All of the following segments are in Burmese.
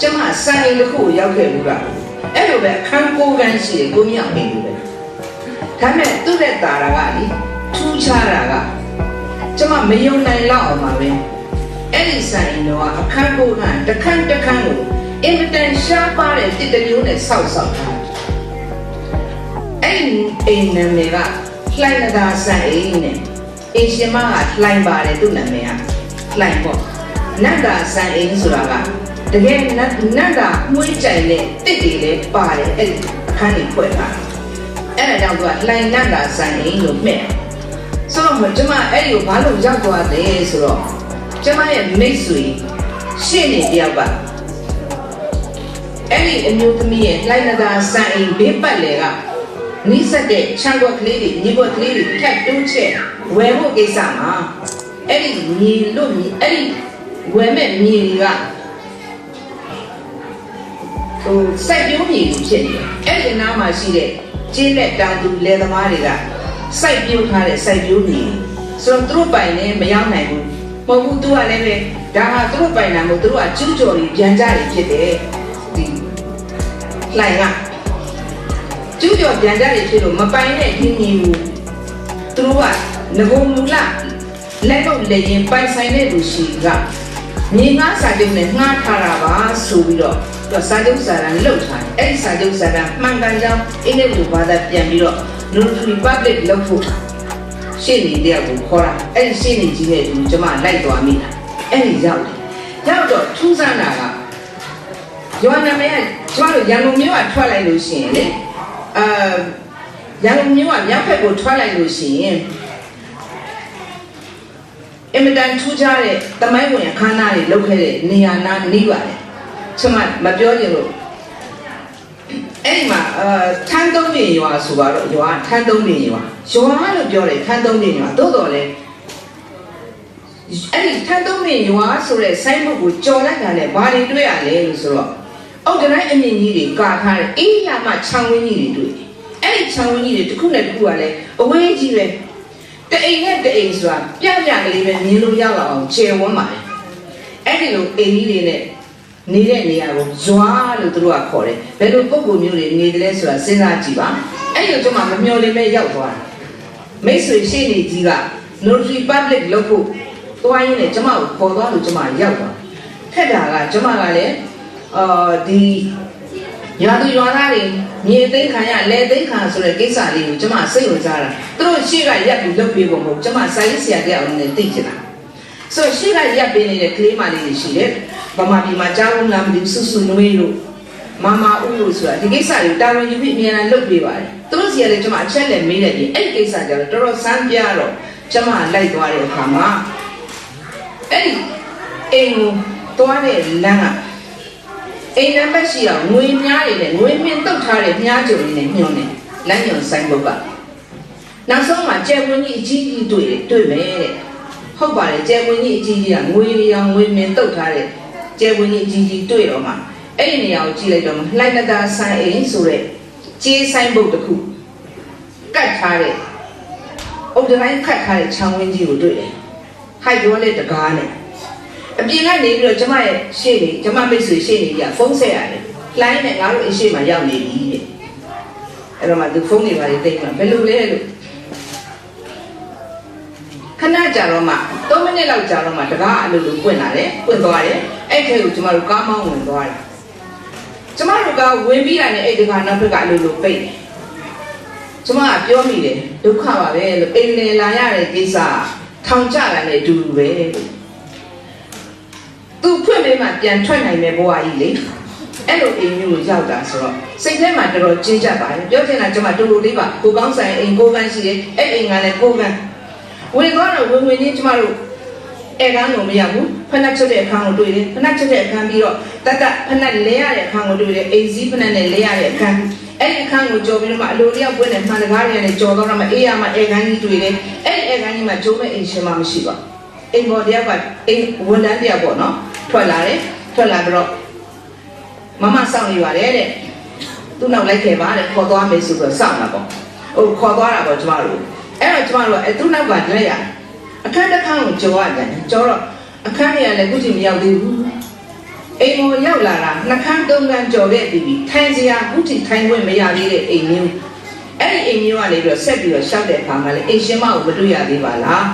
ကျမစံအိမ်တစ်ခုကိုရောက်ခဲ့ဘူးကအဲ့လိုပဲအခန်းကိုကန်းရှိတယ်ကိုမြောက်အိမ်လိုပဲဒါပေမဲ့သူ့တဲ့တာရာကလေထူးခြားတာကကျမမယုံနိုင်လောက်အောင်ပါပဲအဲ့ဒီစံအိမ်တော့အခန်းကိုကန်းတစ်ခန်းတစ်ခန်းကိုအင်မတန်ရှားပါတဲ့တစ်တမျိုးနဲ့ဆောက်ဆောက်ထားတယ်အဲ့ဒီအိမ်နာမည်ကလှိုင်နဂါစံအိမ်နဲ့အင်ရှင်မကလှိုင်ပါတယ်သူ့နာမည်ကလှိုင်ပေါ့နတ်တာစံအိမ်ဆိုတာက တကယ်နတ်နတ်ကမှုကြိုင်တဲ့တစ်တွေလည်းပါတယ်အဲ့ဒီအခန်းကြီးဖွဲ့တာအဲ့ဒါကြောင့်သူကလှိုင်နတ်တာဆိုင်အိမ်လို့မှဲ့ဆိုတော့ကျွန်မအဲ့ဒီကိုဘာလို့ရောက်သွားလဲဆိုတော့ကျွန်မရဲ့မိတ်ဆွေရှင့်နေတယောက်ကအဲ့ဒီအမျိုးသမီးရဲ့လှိုင်နတ်တာဆိုင်အိမ်ဘေးပတ်လေကနိစက်တဲ့ချမ်းကွက်ကလေးတွေညီကွက်ကလေးတွေထပ်တိုးချက်ဝယ်ဖို့ကိစ္စမှာအဲ့ဒီညီလို့ညီအဲ့ဒီဝယ်မဲ့ညီတွေက ဟိုစိုက်ပျိုးမြေကြီးဖြစ်နေတယ်အဲ့ဒီနားမှာရှိတဲ့ကျေးလက်တောင်သူလယ်သမားတွေကစိုက်ပျိုးထားတဲ့စိုက်ပျိုးမြေဆိုတော့သူတို့ပိုင်လည်းမရောက်နိုင်ဘူးမဟုတ်ဘူးသူကလည်းပဲဒါဟာသူတို့ပိုင်တာမဟုတ်သူတို့ကကျူးကျော်ပြီးပြန်ကြတွေဖြစ်တယ်ဒီလှိုင်ကကျူးကျော်ပြန်ကြတွေဖြစ်လို့မပိုင်တဲ့ဒီမြေကိုသူတို့ကငကုံမူလလက်တော့လက်ရင်ပိုင်ဆိုင်တဲ့လူရှိက မြေငါစာချုပ်နဲ့ငှားထားတာပါဆိုပြီးတော့သူစာချုပ်စာတမ်းလုပ်ထားတယ်အဲ့ဒီစာချုပ်စာတမ်းမှန်ကန်ကြောင်းအင်္ဂလိပ်လိုဘာသာပြန်ပြီးတော့ notary public လုပ်ဖို့ရှင်းနေတဲ့ကိုခေါ်တာအဲ့ဒီရှင်းနေကြီးနဲ့ဒီကျွန်မလိုက်သွားမိတာအဲ့ဒီရောက်တယ်ရောက်တော့ထူးဆန်းတာကရွာနာမည်ကကျွန်တော်တို့ရန်ကုန်မြို့ကထွက်လိုက်လို့ရှိရင်လေအာရန်ကုန်မြို့ကမြောက်ဘက်ကိုထွက်လိုက်လို့ရှိရင် အင်မတန်ထူးခြားတဲ့တမိုင်းဝင်အခမ်းအနားတွေလုပ်ခဲ့တဲ့နေရာနာနေပါတယ်ကျွန်မမပြောချင်လို့အဲ့ဒီမှာအာထန်းသုံးနေရွာဆိုပါတော့ရွာထန်းသုံးနေရွာရွာလို့ပြောတယ်ထန်းသုံးနေရွာသို့တော်လည်းအဲ့ဒီထန်းသုံးနေရွာဆိုတဲ့ဆိုင်းဘုတ်ကိုကြော်လိုက်တာနဲ့ဘာတွေတွေ့ရလဲလို့ဆိုတော့အောက်တိုင်းအမြင့်ကြီးတွေကာထားတယ်အေးရမှခြံဝင်းကြီးတွေတွေ့တယ်အဲ့ဒီခြံဝင်းကြီးတွေတစ်ခုနဲ့တစ်ခုကလည်းအဝေးကြီးပဲ တအိမ်နဲ့တအိမ်ဆိုတာပြပြကလေးပဲမြင်လို့ရတော့အောင်ခြေဝန်းပါတယ်အဲ့ဒီလိုအိမ်ကြီးတွေနဲ့နေတဲ့နေရာကိုဇွာလို့သူတို့ကခေါ်တယ်ဘယ်လိုပုံပုံမျိုးတွေနေတယ်လဲဆိုတာစဉ်းစားကြည့်ပါအဲ့ဒီလိုကျွန်မမမျှော်လင့်ပဲရောက်သွားတယ်မိတ်ဆွေရှေ့နေကြီးက notary public လုပ်ဖို့သွားရင်းနဲ့ကျွန်မကိုခေါ်သွားလို့ကျွန်မရောက်သွားထက်တာကကျွန်မကလည်းအာဒီ ရာသူရွာသားတွေမြေသိမ်းခံရလဲသိမ်းခံဆိုတဲ့ကိစ္စလေးကိုကျွန်မစိတ်ဝင်စားတာသူတို့ရှေ့ကရက်ပြီးလုပ်ပေးဖို့မဟုတ်ကျွန်မစာရေးဆရာတယောက်အနေနဲ့သိချင်တာဆိုတော့ရှေ့ကရက်ပေးနေတဲ့ကလေးမလေးတွေရှိတယ်ဗမာပြည်မှာကြားလုံးလားမသိဘူးဆူဆူနွေးလို့မမဦးလို့ဆိုတာဒီကိစ္စတွေတာဝန်ယူပြီးအများအားလုပ်ပေးပါတယ်သူတို့စီကလည်းကျွန်မအချက်နဲ့မေးတယ်ဒီအဲ့ဒီကိစ္စကြတော့တော်တော်စမ်းပြတော့ကျွန်မလိုက်သွားတဲ့အခါမှာအဲ့ဒီအိမ်ကိုသွားတဲ့လမ်းက အိမ်နံပါတ်ရှိတော့ငွေများတွေနဲ့ငွေမြင့်တုတ်ထားတဲ့မြားကြုံတွေနဲ့ညွှန်းတယ်လမ်းညွှန်ဆိုင်ဘုတ်ကနောက်ဆုံးမှာကျဲဝင်းကြီးအကြီးကြီးတွေ့တယ်တွေ့မယ်တဲ့ဟုတ်ပါတယ်ကျဲဝင်းကြီးအကြီးကြီးကငွေရောင်ငွေမြင့်တုတ်ထားတဲ့ကျဲဝင်းကြီးအကြီးကြီးတွေ့တော့မှအဲ့ဒီနေရာကိုကြည့်လိုက်တော့မှလှိုက်နတာဆိုင်အိမ်ဆိုတဲ့ကြေးဆိုင်ဘုတ်တစ်ခုကတ်ထားတဲ့အုတ်တိုင်းခတ်ထားတဲ့ခြံဝင်းကြီးကိုတွေ့တယ်ဟိုက်ပြောတဲ့တကားနဲ့ အပြင်ကနေပြီးတော့ကျမရဲ့ရှေ့နေကျမမိတ်ဆွေရှေ့နေကြီးကဖုန်းဆက်ရတယ်။လိုင်းနဲ့ငါတို့အရှိမရောက်နေပြီတဲ့။အဲ့တော့မှသူဖုန်းနေပါလေတိတ်မှာဘယ်လိုလဲလို့ခဏကြာတော့မှ3မိနစ်လောက်ကြာတော့မှတကားအလိုလိုပွင့်လာတယ်ပွင့်သွားတယ်အဲ့ထဲကိုကျမတို့ကားမောင်းဝင်သွားတယ်ကျမတို့ကဝင်ပြီးတာနဲ့အဲ့ဒီကနောက်ဘက်ကအလိုလိုပိတ်တယ်ကျမကပြောမိတယ်ဒုက္ခပါပဲလို့အိမ်လေလာရတဲ့ကိစ္စထောင်ကြတာနဲ့အတူတူပဲလို့ သူဖွင့်ပေးမှပြန်ထွက်နိုင်မယ်ဘဝကြီးလေအဲ့လိုအိမ်မျိုးကိုရောက်တာဆိုတော့စိတ်ထဲမှာတော်တော်ကြေးကြပါတယ်ပြောချင်တာကျွန်မတူတူလေးပါကိုကောင်းဆိုင်အိမ်ကိုကန်းရှိတယ်အဲ့အိမ်ကလည်းကိုကန်းဝင်သွားတော့ဝင်ဝင်ချင်းကျမတို့အဲကန်းကိုမရဘူးဖနက်ချက်တဲ့အခန်းကိုတွေ့တယ်ဖနက်ချက်တဲ့အခန်းပြီးတော့တတ်တဖနက်လဲရတဲ့အခန်းကိုတွေ့တယ်အိမ်စည်းဖနက်နဲ့လဲရတဲ့အခန်းအဲ့ဒီအခန်းကိုကြော်ပြီးတော့မှအလိုလျောက်ပွင့်တဲ့မှန်တကားတွေနဲ့ကြော်တော့မှအေးရမှအဲကန်းကြီးတွေ့တယ်အဲ့ဒီအဲကန်းကြီးမှာကျိုးမဲ့အိမ်ရှင်မှမရှိပါဘူးအိမ်ပေါ်တယောက်ကအိမ်ဝန်တန်းတယောက်ပေါ့နော် ထွက်လာတယ်ထွက်လာပြီးတော့မမစောင့်နေပါတယ်တဲ့သူ့နောက်လိုက်ခဲ့ပါတဲ့ခေါ်သွားမယ်ဆိုတော့စောင့်လာပေါ့ဟိုခေါ်သွားတာပေါ့ကျမတို့အဲ့တော့ကျမတို့ကအဲသူ့နောက်ကလက်ရအခန်းတစ်ခန်းကိုကြော်ရတယ်ကြော်တော့အခန်းတွေကလည်းခုချိန်မရောက်သေးဘူးအိမ်မော်ရောက်လာတာနှခမ်းသုံးခမ်းကြော်ခဲ့ပြီးပြီထိုင်စရာအခုထိထိုင်ခွင့်မရသေးတဲ့အိမ်မျိုးအဲ့ဒီအိမ်မျိုးကနေပြီးတော့ဆက်ပြီးတော့ရှောက်တဲ့အခါမှာလေအိမ်ရှင်မကိုမတွေ့ရသေးပါလား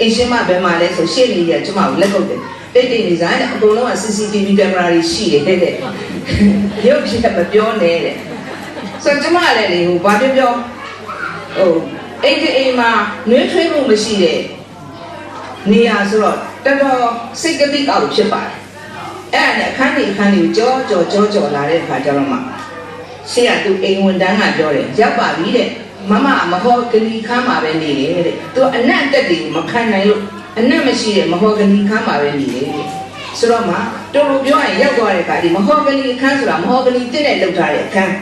အိမ်ရှင်မဘယ်မှာလဲဆိုရှေ့နေရကျမကိုလက်ကုပ်တယ် တိတ်တိတ်နေစားတဲ့အကုန်လုံးက CCTV ကင်မရာတွေရှိတယ်တဲ့တဲ့ရုပ်ဖြစ်မပြောနဲ့တဲ့ဆိုတော့ကျမလည်းလေဟိုဘာပြောပြောဟိုအိမ်ကအိမ်မှာနှွေးထွေးမှုမရှိတဲ့နေရာဆိုတော့တော်တော်စိတ်ကတိကောက်ဖြစ်ပါတယ်အဲ့ဒါနဲ့အခန်းကြီးအခန်းကြီးကိုကြောကြောကြောကြောလာတဲ့အခါကျတော့မှရှေ့ကသူအိမ်ဝန်တန်းကပြောတယ်ရောက်ပါပြီတဲ့မမမဟောဂလီခန်းမှာပဲနေတယ်တဲ့သူအနတ်တက်တယ်မခံနိုင်လို့ အနတ်မရှိတဲ့မဟောဂလီခန်းမှာပဲနေတယ်တဲ့ဆိုတော့မှတော်တော်ပြောရင်ရောက်သွားတဲ့အခါဒီမဟောဂလီအခန်းဆိုတာမဟောဂလီတက်တဲ့လောက်ထားတဲ့အခန်း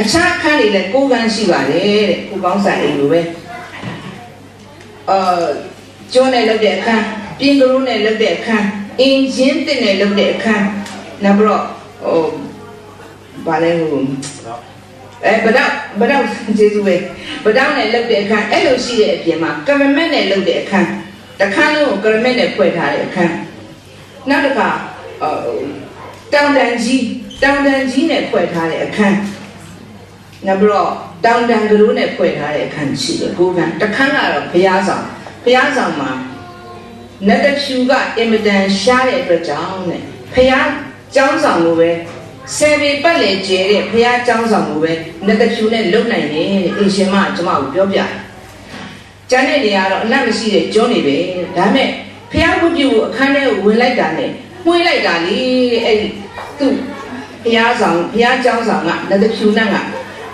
အခြားအခန်းတွေလည်းကိုယ်ကန်းရှိပါတယ်တဲ့ကိုကောင်းဆိုင်အိမ်လိုပဲအာကျောင်းနဲ့လောက်တဲ့အခန်းပြင်ကလေးနဲ့လောက်တဲ့အခန်းအင်းချင်းတင်နေလုပ်တဲ့အခန်းနောက်ပြီးတော့ဟိုဘာလဲဟို အဲဗဒောက်ဗဒောက်ကျေးဇူးပဲဗဒောက်နဲ့လုပ်တဲ့အခန်းအဲ့လိုရှိတဲ့အပြင်မှာကရမက်နဲ့လုပ်တဲ့အခန်းတစ်ခန်းလုံးကိုကရမက်နဲ့ဖွဲ့ထားတဲ့အခန်းနောက်တစ်ခါဟိုတောင်တန်ကြီးတောင်တန်ကြီးနဲ့ဖွဲ့ထားတဲ့အခန်းနောက်ပြီးတော့တောင်တန်ကလေးနဲ့ဖွဲ့ထားတဲ့အခန်းရှိတယ်ကိုကန်းတစ်ခန်းကတော့ဘုရားဆောင်ဘုရားဆောင်မှာနတ်တဖြူကအင်မတန်ရှားတဲ့အတွက်ကြောင့်တဲ့ဖះကျောင်းဆောင်လိုပဲ ဆယ်ပေပတ်လေကျဲတဲ့ဖះကျောင်းဆောင်လိုပဲနတ်တဖြူနဲ့လုံနိုင်တယ်တဲ့အင်ရှင်မကကျွန်မကိုပြောပြတယ်။ကျန်တဲ့နေရာတော့အနတ်မရှိတဲ့ကျွန်းတွေပဲ။ဒါမဲ့ဖះဝတ်ပြုကိုအခန်းထဲကိုဝင်လိုက်တာနဲ့မှွေးလိုက်တာလေတဲ့အဲ့ဒီသူ့ဖះဆောင်ဖះကျောင်းဆောင်ကနတ်တဖြူနဲ့က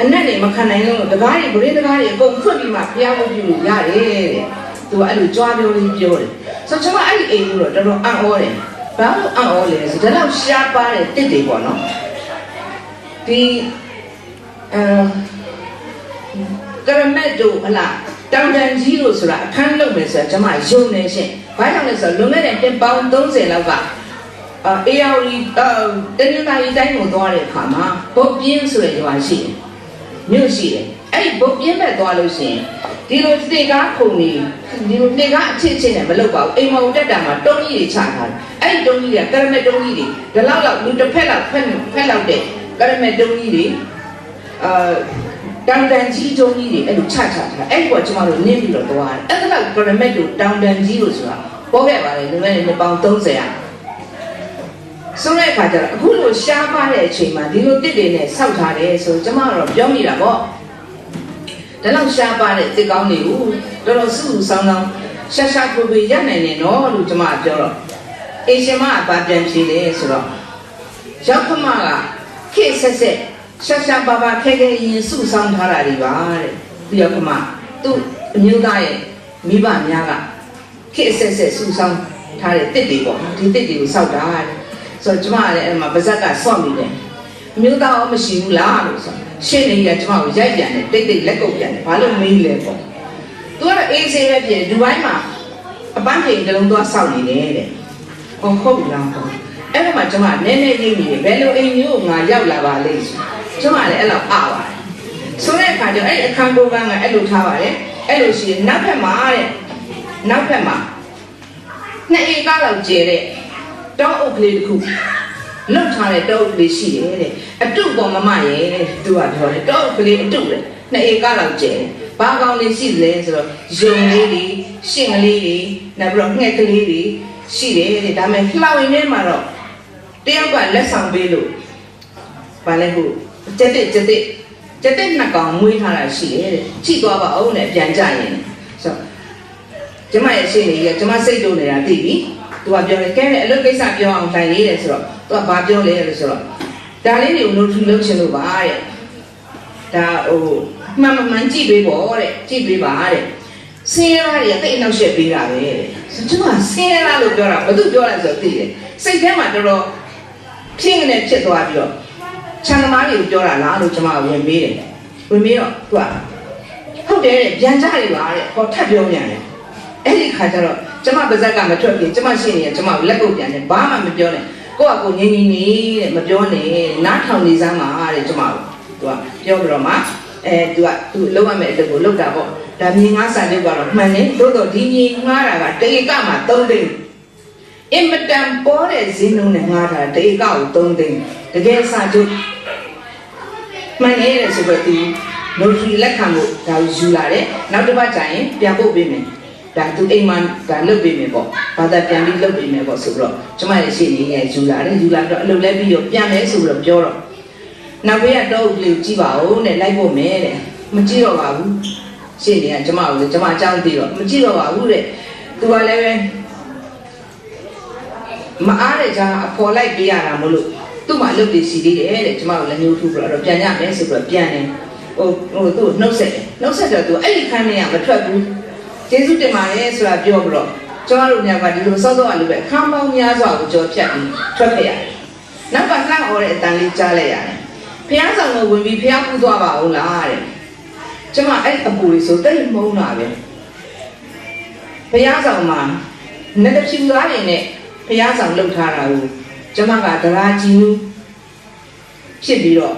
အနတ်နေမခံနိုင်လို့တကားတွေဗရင်းတကားတွေအကုန်ဖွင့်ပြီးမှဖះဝတ်ပြုလို့ရတယ်တဲ့။သူကအဲ့လိုကြွားပြောလေးပြောတယ်။ဆိုတော့ကျွန်မအဲ့ဒီအိမ်ကိုတော့တော်တော်အံ့ဩတယ်။ဘာလို့အံ့ဩလဲဆိုတော့ဒါတော့ရှားပါတဲ့တစ်တွေပေါ့နော်။ ဒီအဲကရမက်တို့ဟလာတောင်တန်ကြီးလို့ဆိုတာအခန်းလုပ်မယ်ဆိုတာကျွန်မယုံနေရှင့်။ဘာကြောင့်လဲဆိုတော့လွန်ခဲ့တဲ့နှစ်ပေါင်း30လောက်ကအာ AR အာတနင်္လာရီတိုင်းကိုသွားတဲ့အခါမှာဘုတ်ပြင်းဆိုတဲ့ရွာရှိတယ်။မြို့ရှိတယ်။အဲ့ဒီဘုတ်ပြင်းမဲ့သွားလို့ရှိရင်ဒီလိုစတေကားခုံနေဒီလိုစတေကားအချစ်ချင်းနဲ့မလုပ်ပါဘူးအိမ်မောင်တက်တာမှာတုံးကြီးတွေချထားတယ်အဲ့ဒီတုံးကြီးတွေကကရမက်တုံးကြီးတွေဒီလောက်လောက်လူတစ်ဖက်လောက်ဖက်ဖက်လောက်တဲ့ ကရမက်တုံးကြီးတွေအာတောင်တန်ကြီးတုံးကြီးတွေအဲ့လိုချချထားအဲ့ဒီကကျွန်တော်တို့နင်းပြီးတော့သွားတယ်အဲ့ဒါကကရမက်တို့တောင်တန်ကြီးလို့ဆိုတာပေါ်ခဲ့ပါလေလူငယ်တွေပေါင်း30ရာဆိုတဲ့အခါကျတော့အခုလိုရှားပါတဲ့အချိန်မှာဒီလိုတစ်တွေနဲ့ဆောက်ထားတယ်ဆိုကျွန်မကတော့ပြောမိတာပေါ့ဒါလောက်ရှားပါတဲ့တစ်ကောင်းတွေကိုတော်တော်စုစုဆောင်းဆောင်းရှာရှာပွေပွေရနိုင်တယ်နော်လို့ကျွန်မပြောတော့အေရှင်မကဗာပြန်ဖြေတယ်ဆိုတော့ရောက်ခမက ခေတ်ဆက်ဆက်ရှာရှာပါပါခဲခဲရင်စုဆောင်းထားတာတွေပါတဲ့ပြီးတော့ခမသူ့အမျိုးသားရဲ့မိဘများကခေတ်ဆက်ဆက်စုဆောင်းထားတဲ့တစ်တွေပေါ့ဒီတစ်တွေကိုစောက်တာတဲ့ဆိုတော့ကျမကလည်းအဲ့မှာပါဇက်ကဆော့မိတယ်အမျိုးသားရောမရှိဘူးလားလို့ဆိုရှင်းနေရကျမကိုရိုက်ပြန်တယ်တိတ်တိတ်လက်ကုပ်ပြန်တယ်ဘာလို့မေးလဲပေါ့သူကတော့အေးဆေးပဲပြင်ဒူဘိုင်းမှာအပန်းပြင်ကလုံးသွားစောက်နေတယ်တဲ့ဟောဟုတ်ပြီလားပေါ့ အဲ့ဒါမှကျမနည်းနည်းရိပ်နေတယ်ဘယ်လိုအိမ်မျိုးငါရောက်လာပါလိမ့်ဆိုကျမလည်းအဲ့လောက်အပါတယ်ဆိုတဲ့အခါကျအဲ့အခန်းကိုကန်းကအဲ့လိုထားပါတယ်အဲ့လိုရှိရင်နောက်ဖက်မှာတဲ့နောက်ဖက်မှာနှစ်ဧကလောက်ကျဲတဲ့တောင်းအုပ်ကလေးတစ်ခုလွတ်ထားတဲ့တောအုပ်ကလေးရှိတယ်တဲ့အတုပေါ်မမရဲ့သူကပြောတယ်တောအုပ်ကလေးအတုလေနှစ်ဧကလောက်ကျဲတယ်ဘာကောင်းလေးရှိလဲဆိုတော့ယုံလေးတွေရှင့်ကလေးတွေနောက်ပြီးတော့ငှက်ကလေးတွေရှိတယ်တဲ့ဒါပေမဲ့လှောင်ရင်းထဲမှာတော့ တယောက်ကလက်ဆောင်ပေးလို့ဘာလဲဟုတ်ကျက်တဲ့ကျက်တဲ့ကျက်တဲ့နှစ်ကောင်မွေးထားတာရှိတယ်တဲ့ကြည့်သွားပါဦးနဲ့ပြန်ကြရင်ဆိုတော့ကျမရဲ့ရှင်းနေရကျမစိတ်တို့နေတာသိပြီသူကပြောတယ်ကဲတဲ့အလုပ်ကိစ္စပြောအောင်တိုင်လေးတယ်ဆိုတော့သူကဘာပြောလဲလို့ဆိုတော့ဒါလေးတွေကိုလို့ထူလုပ်ချင်လို့ပါတဲ့ဒါဟိုမှန်မှန်မှန်ကြည့်ပေးပေါ့တဲ့ကြည့်ပေးပါတဲ့ဆင်းရဲသားတွေကတိတ်အနောက်ရှက်ပေးတာပဲတဲ့ဆိုကျမဆင်းရဲသားလို့ပြောတာဘာသူပြောလဲဆိုတော့သိတယ်စိတ်ထဲမှာတော်တော် ဖြစ်နေဖြစ်သွားပြီးတော့ခြံသမားတွေကိုပြောတာလားလို့ကျမကဝင်မေးတယ်ဝင်မေးတော့သူကဟုတ်တယ်တဲ့ပြန်ကြရပါတဲ့ဟောထပ်ပြောပြန်တယ်အဲ့ဒီခါကျတော့ကျမပါဇက်ကမထွက်ပြင်ကျမရှိနေရကျမကိုလက်ကုပ်ပြန်တယ်ဘာမှမပြောနဲ့ကိုကကိုငင်းငင်းနေတဲ့မပြောနဲ့နားထောင်နေစမ်းပါတဲ့ကျမကိုသူကပြောကြတော့မှအဲသူကသူလုံးဝမဲ့အလုပ်ကိုလုပ်တာပေါ့ဒါမြေငါးစာချုပ်ကတော့မှန်တယ်သို့တော့ဒီမြေငါးတာကတေကမှာ3သိန်း အင်မတန်ပေါ်တဲ့ဈေးနှုန်းနဲ့ငှားတာတေကောက်3သိန်းတကယ်စာချုပ်မှန်နေတယ်ဆိုတော့ဒီနိုထရီလက်ခံဖို့ဒါကိုယူလာတယ်နောက်တစ်ပတ်ကျရင်ပြန်ပို့ပေးမယ်ဒါသူအိမ်မှာဒါလုပ်ပေးမယ်ပေါ့ဘာသာပြန်ပြီးလုပ်ပေးမယ်ပေါ့ဆိုတော့ကျမရဲ့ရှေ့နေရဲ့ယူလာတယ်ယူလာတော့အလုပ်လဲပြီးတော့ပြန်မယ်ဆိုတော့ပြောတော့နောက်ဘေးကတော့ကလေးကြည့်ပါဦးနဲ့လိုက်ဖို့မယ်တဲ့မကြည့်တော့ပါဘူးရှေ့နေကကျမကိုကျမအကြောင်းသိတော့မကြည့်တော့ပါဘူးတဲ့သူကလည်းပဲ မအားတဲ့ကြားအဖော်လိုက်ပေးရတာမလို့သူ့မှာအလုပ်တွေစီသေးတယ်တဲ့ကျမတို့လည်းညှို့ထူပြီးတော့ပြန်ကြမယ်ဆိုပြီးတော့ပြန်တယ်ဟိုဟိုသူ့နှုတ်ဆက်တယ်နှုတ်ဆက်တော့သူအဲ့ဒီခန်းထဲကမထွက်ဘူးကျေးဇူးတင်ပါတယ်ဆိုတာပြောပြီးတော့ကျမတို့ညကဒီလိုစောစောအလိုပဲခန်းပေါင်းများစွာကိုကြော်ဖြတ်ပြီးထွက်ခဲ့ရတယ်နောက်ကလှော်တဲ့အတန်လေးကြားလိုက်ရတယ်ဖះဆောင်ကိုဝင်ပြီးဖះပူသွားပါဦးလားတဲ့ကျမအဲ့အပူလေးဆိုတိတ်မုန်းတာပဲဖះဆောင်မှာနှစ်တစ်ဖြူသားတွေနဲ့ ဖះဆောင်လှုပ်ထားတာကိုကျမကဒရာကြီးမှုဖြစ်ပြီးတော့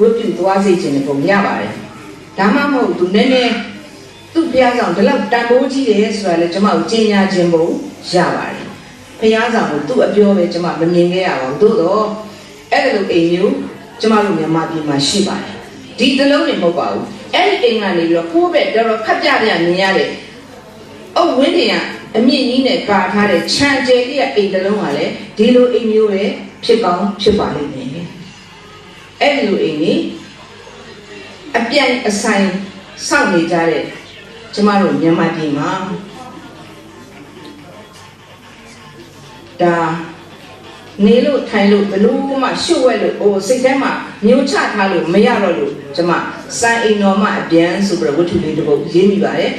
ဝတ်ပြုသွားစေခြင်းနဲ့ပုံရပါတယ်ဒါမှမဟုတ်သူနည်းနည်းသူ့ဖះဆောင်ဒီလောက်တန်ဖိုးကြီးတယ်ဆိုတာလေကျမကိုကြင်ညာခြင်းပုံရပါတယ်ဖះဆောင်ကိုသူ့အပြောပဲကျမမမြင်ခဲ့ရပါဘူးသို့တော့အဲ့ဒီလိုအိမ်မျိုးကျမတို့မြန်မာပြည်မှာရှိပါတယ်ဒီသလုံးတွေမဟုတ်ပါဘူးအဲ့ဒီအိမ်ကနေပြီးတော့ဖိုးပဲတော်တော်ခက်ပြပြမြင်ရတဲ့အုတ်ဝင်းတွေက အမြင့်ကြီးနဲ့ကာထားတဲ့ခြံကျဲလေးကအိမ်တစ်လုံးကလည်းဒီလိုအိမ်မျိုးပဲဖြစ်ကောင်းဖြစ်ပါလိမ့်မယ်။အဲ့ဒီလိုအိမ်ကြီးအပြိုင်အဆိုင်စောင့်နေကြတဲ့ကျမတို့မြန်မာပြည်မှာဒါနေလို့ထိုင်လို့ဘလို့မှရှုပ်ဝဲလို့ဟိုစိတ်ထဲမှာမျိုးချထားလို့မရတော့လို့ကျမစိုင်းအိမ်တော်မှအပြန်ဆိုပြီးတော့ဝတ္ထုလေးတစ်ပုဒ်ရေးမိပါတယ်